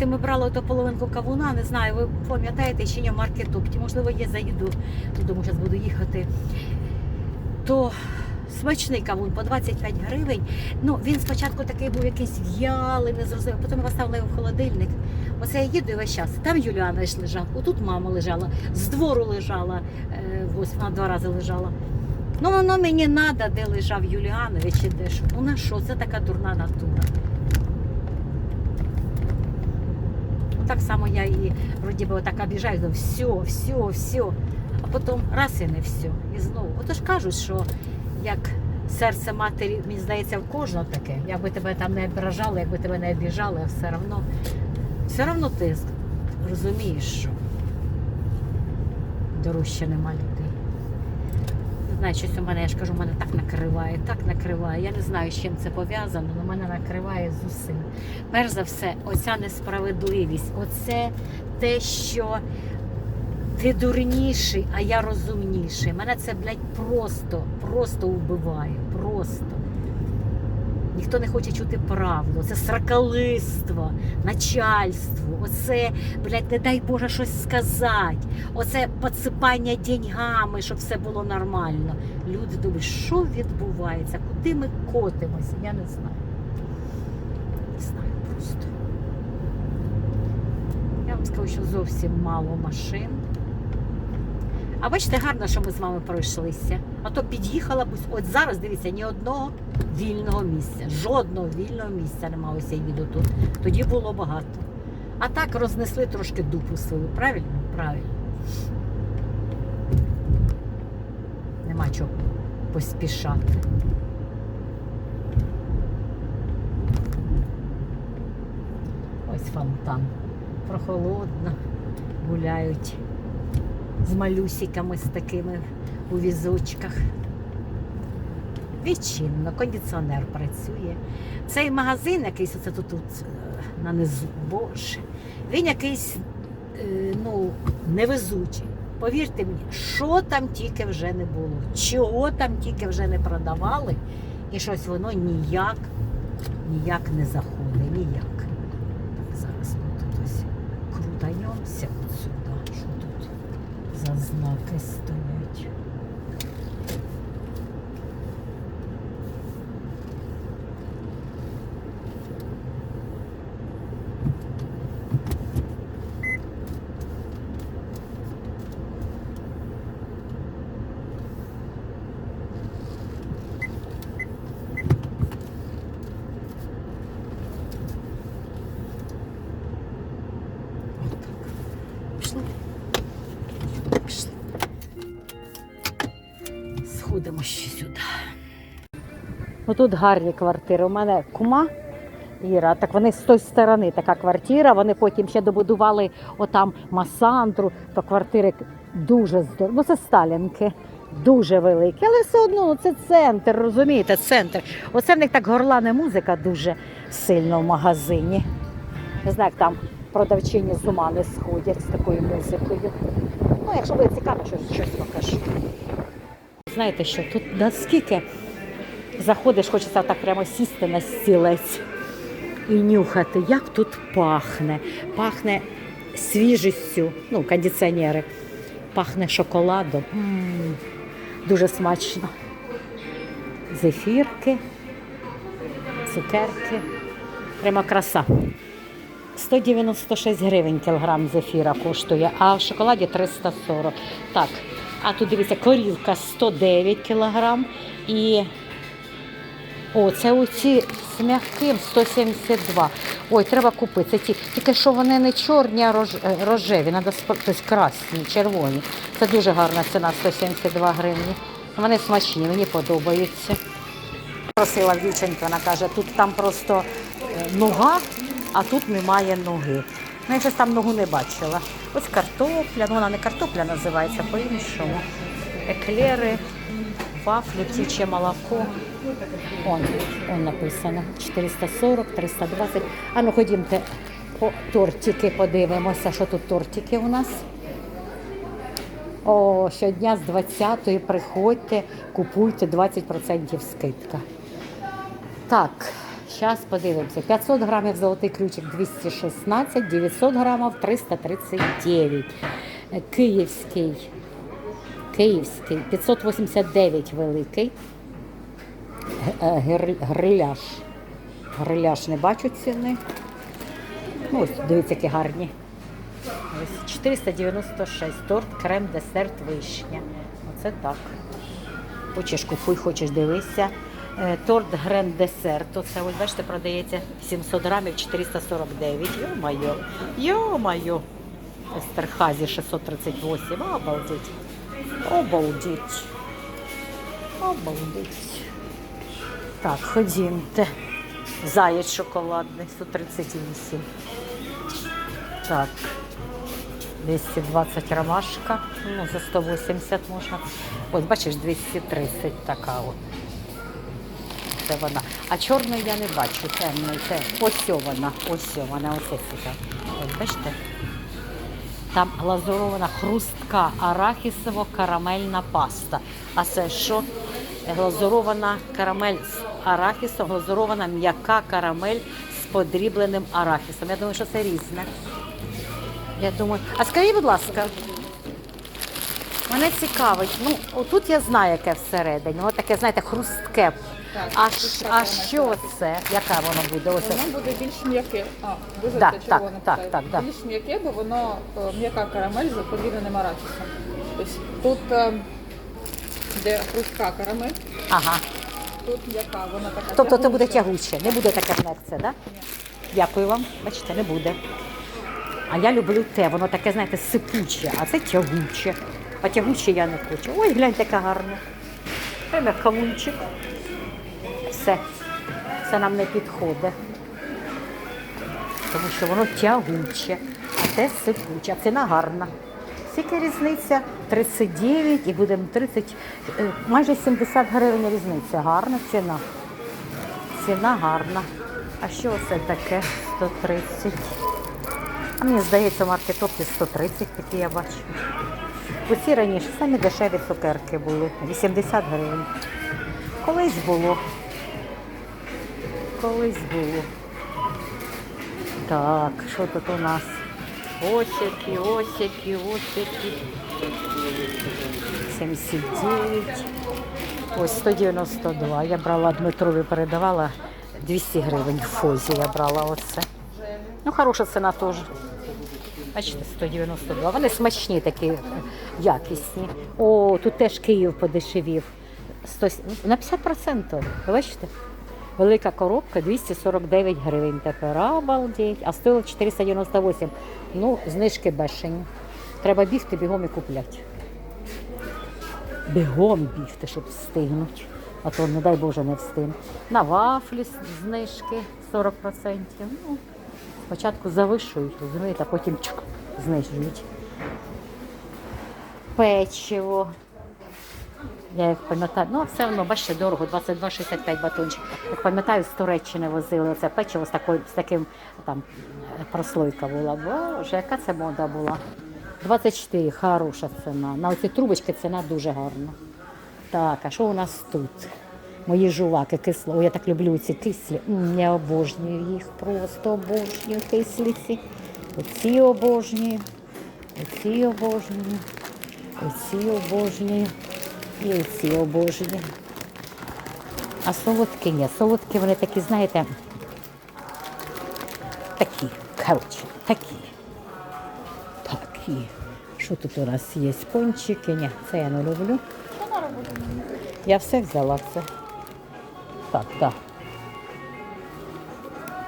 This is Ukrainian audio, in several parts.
Ви ми брали ото половинку кавуна, не знаю, ви пам'ятаєте, чи ні в маркетопті. Можливо, я заїду додому, зараз буду їхати. То смачний кавун по 25 гривень. Ну, він спочатку такий був якийсь в'ялий, не зрозумів. Потім його в холодильник. Оце я їду і весь час. Там Юліана ж лежав, отут мама лежала, з двору лежала, е, ось вона два рази лежала. Ну, воно мені треба, де лежав Юліанович і де що. Ну на що? Це така дурна натура. Ну, так само я і вроді би так обіжаю, все, все, все. А потім раз і не все. І знову. Отож кажуть, що як серце матері, мені здається, в кожного таке. Якби тебе там не ображали, якби тебе не обіжали, все одно, все одно ти розумієш, що дорожче нема людей. Знаю, щось у мене, я ж кажу, мене так накриває, так накриває. Я не знаю, з чим це пов'язано, але мене накриває з усім. Перш за все, оця несправедливість, оце те, що ти дурніший, а я розумніший. Мене це, блядь, просто, просто вбиває. Просто. Ніхто не хоче чути правду. Це сракалиство, начальство. Оце, блядь, не дай Боже щось сказати. Оце підсипання деньгами, щоб все було нормально. Люди думають, що відбувається, куди ми котимося, я не знаю. Не знаю просто. Я вам скажу, що зовсім мало машин. А бачите, гарно, що ми з вами пройшлися. А то під'їхала б, от зараз, дивіться, ні одного вільного місця. Жодного вільного місця немає, ось я їду тут. Тоді було багато. А так рознесли трошки дупу свою. Правильно? Правильно. Нема чого поспішати. Ось фонтан. Прохолодно. Гуляють з малюсиками з такими у візочках. Відчинно, кондиціонер працює. Цей магазин, якийсь оце тут, тут е, на низу, боже, він якийсь е, ну, невезучий. Повірте мені, що там тільки вже не було, чого там тільки вже не продавали, і щось воно ніяк, ніяк не заходить, ніяк. Так, зараз ми тут ось крутанемося от сюди, що тут знаки стоять. Отут гарні квартири. У мене кума Іра, так вони з тої сторони така квартира. Вони потім ще добудували отам Масандру, то квартири дуже здорові. Бо це Сталінки. Дуже великі, але все одно ну, це центр, розумієте, центр. Оце в них так горлане музика дуже сильно в магазині. Не знаю, як там продавчині з ума не сходять з такою музикою. Ну, якщо буде цікаво, щось, щось покажу. Знаєте що, тут наскільки заходиш, хочеться так прямо сісти на стілець і нюхати, як тут пахне. Пахне свіжістю, ну, кондиціонери, пахне шоколадом. М, Дуже смачно. Зефірки, цукерки. Прямо краса. 196 гривень кілограм зефіра коштує, а в шоколаді 340. Так, а тут дивіться, корівка 109 кілограм і о, це оці з м'яким 172. Ой, треба купити. Ті. Тільки що вони не чорні, а рож... е, рожеві, треба тобто красні, червоні. Це дуже гарна ціна 172 гривні. Вони смачні, мені подобаються. Просила в дівчинки, вона каже, тут там просто е, нога, а тут немає ноги. Ну, я щось там ногу не бачила. Ось картопля, ну вона не картопля називається по-іншому. Еклери, вафлі, птіче молоко. Он, он написано 440, 320. А ну ходімте по тортики подивимося, що тут тортики у нас. О, щодня з 20-ї приходьте, купуйте 20% скидка. Так, зараз подивимося. 500 грамів золотий ключик 216, 900 грамів 339. Е, Київський, київський 589 великий. Г- е, Гриляш. Гриляш не бачу ціни. Ну, ось, дивіться, які гарні. Ось 496. Торт, крем, десерт, вишня. Оце так. Хочеш купуй, хочеш дивися. Е, Торт Грен Десерт. Оце ось бачите, продається 700 грамів 449. Йо-майо. Йо-майо. Естерхазі 638. Обалдеть. Обалдеть. Обалдеть. Так, ходімте. Заєць шоколадний, 138. Так. 220 ромашка, ну за 180 можна. Ось бачиш, 230 така от. Це вона. А чорної я не бачу, темної, те. Ось вона, ось вона, оце цікаво. Ось бачите? Там глазурована хрустка арахісово-карамельна паста. А це що? Глазурована карамель арахісом, глазурована м'яка карамель з подрібленим арахісом. Я думаю, що це різне. Я думаю, а скажіть, будь ласка, мене цікавить, ну отут я знаю, яке всередині, воно таке, знаєте, хрустке. Так, А, ш- а що це? Яка воно буде? Ось Воно буде більш м'яке. А, ви Да, за так, червоне так, так. Більш м'яке, бо воно е, м'яка карамель з подрібненим арахісом. Тобто тут е, де хрустка карамель, ага. Тут м'яка, вона така Тобто це буде тягуче, не буде таке як це, так? Да? Дякую вам. Бачите, не буде. А я люблю те, воно таке, знаєте, сипуче, а це тягуче. А тягуче я не хочу. Ой, гляньте, яка гарна. Це кавунчик. Все. Це нам не підходить. Тому що воно тягуче, а те сипуче, а ціна гарна. Скільки різниця? 39 і будемо 30, е, майже 70 гривень різниця. Гарна ціна. Ціна гарна. А що це таке? 130. А мені здається, в маркетопі 130 такі я бачу. Усі раніше самі дешеві цукерки були. 80 гривень. Колись було. Колись було. Так, що тут у нас? Які, ось які. 79. Ось 192. Я брала Дмитрові, передавала 200 гривень в фозі. Я брала оце. Ну, хороша ціна теж. Бачите, 192. Вони смачні такі, якісні. О, тут теж Київ подешевів. 100, на 50%. Ви бачите? Велика коробка 249 гривень тепер. Обалдеть. А стоїло 498. Ну, знижки бешені. Треба бігти, бігом і купляти. Бігом бігти, щоб встигнути. А то, не дай Боже, не встигну. На вафлі знижки 40%. Ну, спочатку завишують, розумієте, а потім чук, знижують. Печиво. Я як пам'ятаю, ну все одно, бачите, дорого, 22,65 батончик. Як пам'ятаю, з Туреччини возили оце печиво з, такою, з таким там прослойка була. Боже, яка це мода була. 24, хороша ціна. На оці трубочки ціна дуже гарна. Так, а що у нас тут? Мої жуваки кисло. О, я так люблю ці кислі. М, Я обожнюю їх, просто обожнюю кислиці. Оці обожнюю, оці обожнюю, оці обожнюю і оці обожнюю. А солодкі ні, солодкі вони такі, знаєте, такі, коротше, такі. Такі. Що тут у нас є? Пончики? Ні, це я не люблю. Я все взяла це. Так, так.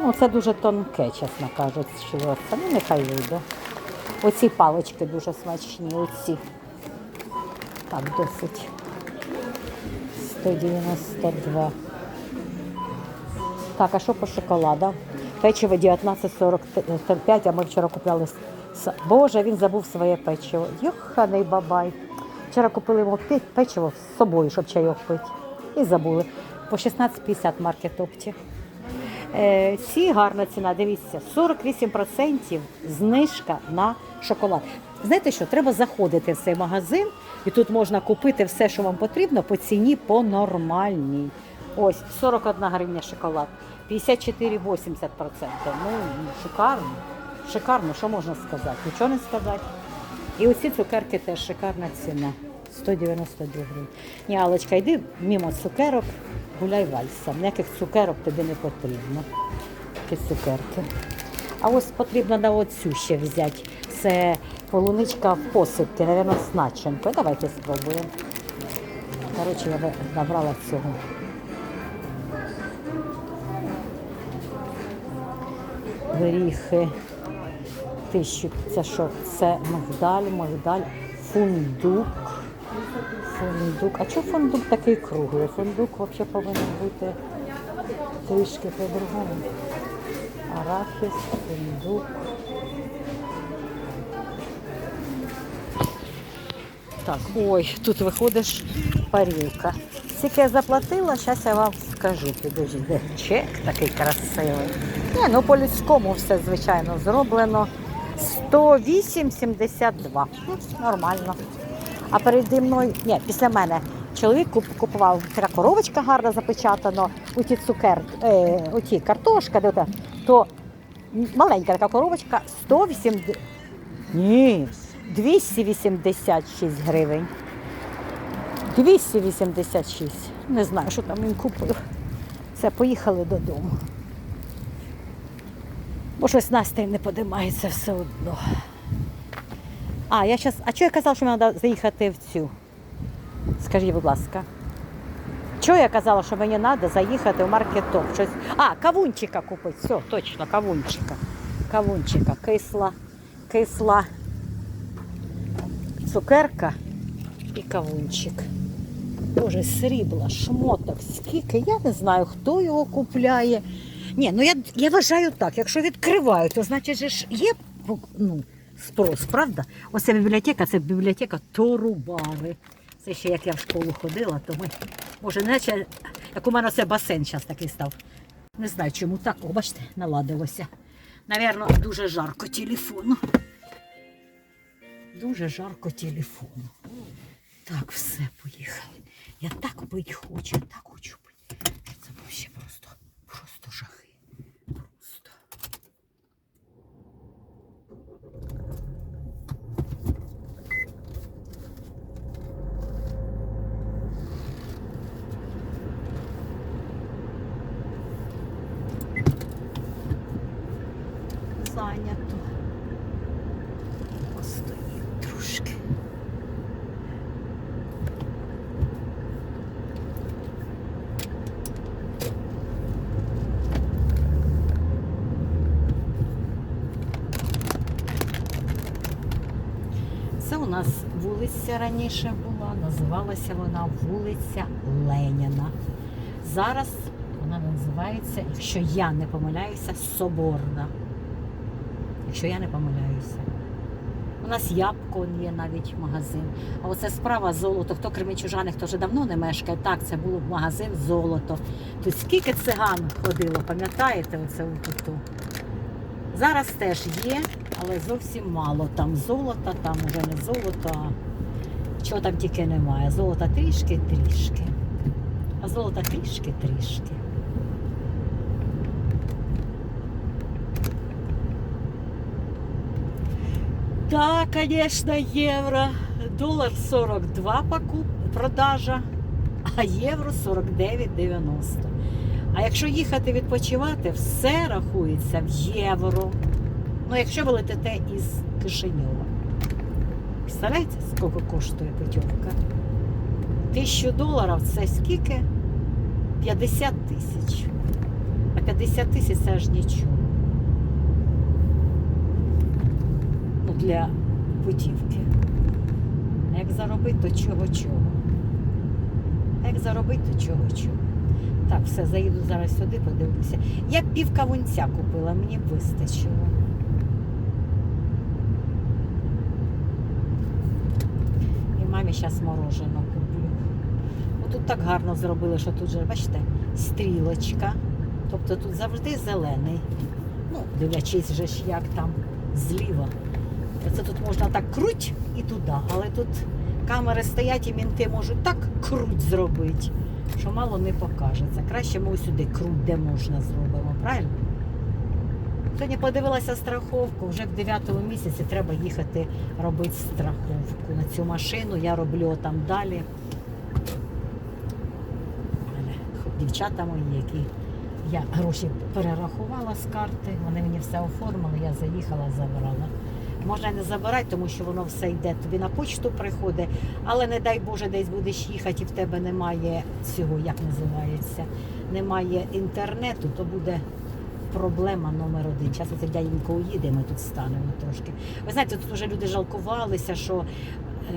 Ну, це дуже тонке, чесно кажучи, що це. Ну, нехай вийде. Оці палички дуже смачні, оці. Так, досить. 192. Так, а що по шоколаду? Печиво 19,45, а ми вчора купляли. Боже, він забув своє печиво. Йоханий бабай. Вчора купили йому печиво з собою, щоб чайок пити. І забули. По 16,50 маркет маркетопті. Е, ці гарна ціна, дивіться, 48% знижка на шоколад. Знаєте що, треба заходити в цей магазин, і тут можна купити все, що вам потрібно, по ціні по нормальній. Ось 41 гривня шоколад, 54,80%. Ну, шикарно. Шикарно, що можна сказати? Нічого не сказати. І оці цукерки теж шикарна ціна. 192 гривні. Ні, Алочка, йди мимо цукерок, гуляй вальсом. Ніяких цукерок тобі не потрібно. Такі цукерки. А ось потрібно на оцю ще взяти. Це полуничка в посипці, мабуть, з начинкою. Давайте спробуємо. Коротше, я набрала цього. Горіхи. Тисячу. Це що? Це мигдаль, мигдаль, фундук. Фундук. А чого фундук такий круглий? Фундук взагалі повинен бути трішки по-другому. Арахіс, фундук. Так, ой, тут виходиш парілка. Скільки я заплатила, зараз я вам скажу. Підожди, чек такий красивий. Ні, ну по-людському все, звичайно, зроблено. 108,72. Ну, Нормально. А переді мною, ні, після мене чоловік куп- купував така коробочка гарно запечатана, у ті цукер, е, у картошка, де то маленька така коробочка 180, ні, 286 гривень. 286. Не знаю, що там він купив. Все, поїхали додому. Бо щось настрій не подимається все одно. А, я щас. А чого я казала, що мені треба заїхати в цю? Скажіть, будь ласка. Чого я казала, що мені треба заїхати в маркетоп? Щось... А, кавунчика купити. Все, точно, кавунчика. Кавунчика. Кисла, кисла цукерка і кавунчик. Боже, срібла, шмоток, скільки, я не знаю, хто його купляє. Ні, ну я, я вважаю так, якщо відкривають, то значить же є ну, спрос, правда? Оце бібліотека, це бібліотека Торубари. Це ще як я в школу ходила, то ми, може, наче, як у мене це басейн зараз такий став. Не знаю, чому так, о, бачите, наладилося. Навірно, дуже жарко телефону. Дуже жарко телефону. Так, все, поїхали. Я так пить хочу, так хочу пити. Це вообще просто, просто жахи. Просто. Зайнято. Постоїть трошки. Це у нас вулиця раніше була, називалася вона вулиця Леніна. Зараз вона називається, якщо я не помиляюся, Соборна. Якщо я не помиляюся. У нас Ябко є навіть магазин. А оце справа золото. Хто кремічужаних, хто вже давно не мешкає. Так, це був магазин золото. Тут скільки циган ходило, пам'ятаєте, оце тут? Зараз теж є, але зовсім мало. Там золота, там вже не золото. Чого там тільки немає. Золота трішки, трішки. А золота трішки, трішки. Да, конечно, евро. Доллар 42 покуп, продажа, а євро 49,90. А якщо їхати відпочивати, все рахується в євро. Ну, якщо ви летите із Кишиньова. Представляєте, скільки коштує путівка? Тисячу доларів це скільки? 50 тисяч. А 50 тисяч це ж нічого. Ну, для путівки. Як заробити, то чого-чого. Як заробити, то чого-чого. Так, все, заїду зараз сюди, подивлюся. Я пів кавунця купила, мені вистачило. І мамі зараз мороженое куплю. Отут так гарно зробили, що тут же, бачите, стрілочка. Тобто тут завжди зелений. Ну, дивлячись же ж, як там зліва. Це тут можна так круть і туди, але тут камери стоять і мінти можуть так круть зробити. що мало не покажеться. Краще ми сюди круть, де можна зробимо, правильно? Сьогодні подивилася страховку, вже в 9 місяці треба їхати робити страховку на цю машину. Я роблю там далі. Дівчата мої, які я гроші перерахувала з карти, вони мені все оформили, я заїхала, забрала. Можна не забирати, тому що воно все йде тобі на почту приходить, але не дай Боже, десь будеш їхати і в тебе немає цього, як називається, немає інтернету, то буде проблема номер один. Зараз оце дяденько уїде, ми тут станемо трошки. Ви знаєте, тут вже люди жалкувалися, що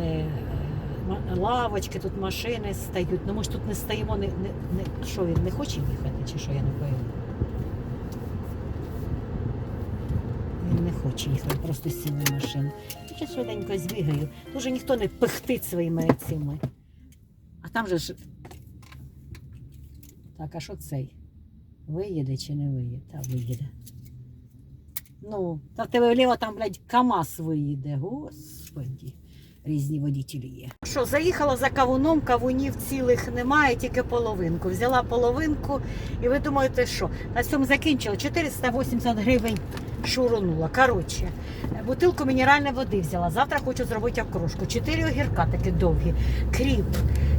е, ма- лавочки, тут машини стають. Ну ми ж тут не стоїмо, не, не, не, що він не хоче їхати, чи що я не пойму. Він не хоче їхати, просто сів у машину. Я швиденько збігаю. Дуже ніхто не пихтить своїми цими. А там же ж. Так, а що цей? Виїде чи не виїде? Та виїде. Ну, та тебе вліво там, блядь, КАМАЗ виїде. Господі. Різні водітелі є. Що, заїхала за кавуном, кавунів цілих немає, тільки половинку. Взяла половинку, і ви думаєте, що? На цьому закінчила 480 гривень шурунула. Коротше, бутилку мінеральної води взяла. Завтра хочу зробити окрошку. Чотири огірка такі довгі, кріп,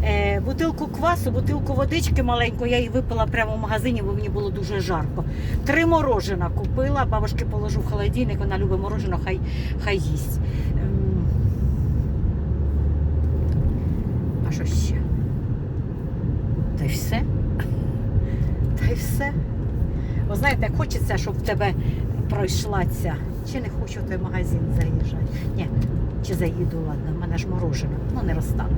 е, бутилку квасу, бутилку водички маленьку. Я її випила прямо в магазині, бо мені було дуже жарко. Три морожена купила, бабушки положу в холодильник, вона любить морожено, хай, хай їсть. Ем, А що ще? Та й все. Та й все. Ви знаєте, хочеться, щоб в тебе пройшла. Чи не хочу в той магазин заїжджати? Ні, чи заїду, ладно, в мене ж морожено, ну не розтане.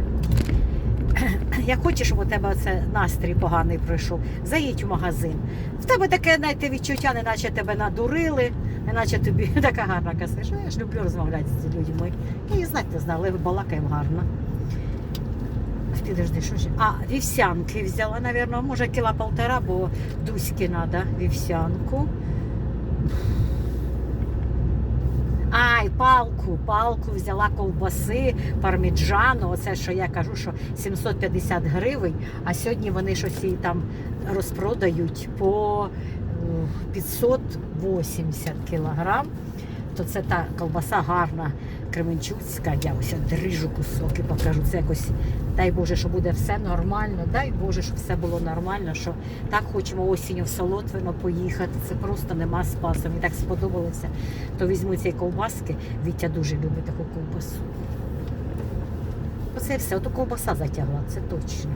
Як хочеш, щоб у тебе це настрій поганий пройшов, заїдь в магазин. В тебе таке, знаєте, відчуття, неначе тебе надурили, неначе тобі така гарна касиш. Я ж люблю розмовляти з людьми. Я її знати не знаю, але балакаємо гарно. Підожди, що ж? А, вівсянки взяла, напевно, може кіла полтора, бо дуськи треба вівсянку. Палку, палку взяла ковбаси, парміджану. Оце що я кажу, що 750 гривень, а сьогодні вони щось її там розпродають по е, 580 кілограм. То це та ковбаса гарна, кременчуцька. Я ось дрижу кусок і покажу. Це якось, дай Боже, що буде все нормально. Дай Боже, щоб все було нормально. Що так хочемо осінню в Солотвино поїхати. Це просто нема спасу. Мені так сподобалося. То візьму ці ковбаски. Вітя дуже любить таку ковбасу. Оце все. Ото ковбаса затягла, це точно.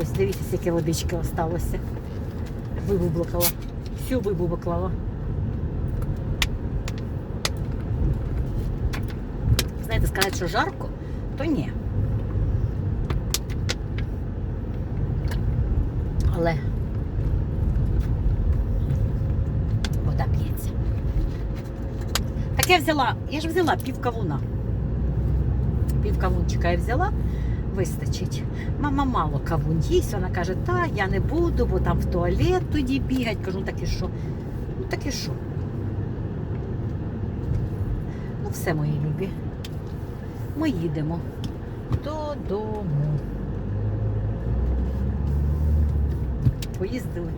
Ось дивіться, скільки водички осталося. Вибублакала. Всю вибублакала. Знаєте, сказати, що жарко, то ні. Але вода п'ється. Так я взяла, я ж взяла пів кавуна. Пів кавунчика я взяла, вистачить. Мама мало кавун їсть. Вона каже, та я не буду, бо там в туалет тоді бігать. Кажу, ну так і що? Ну так і що? Ну, все, мої любі. Ми їдемо додому. Поїздили.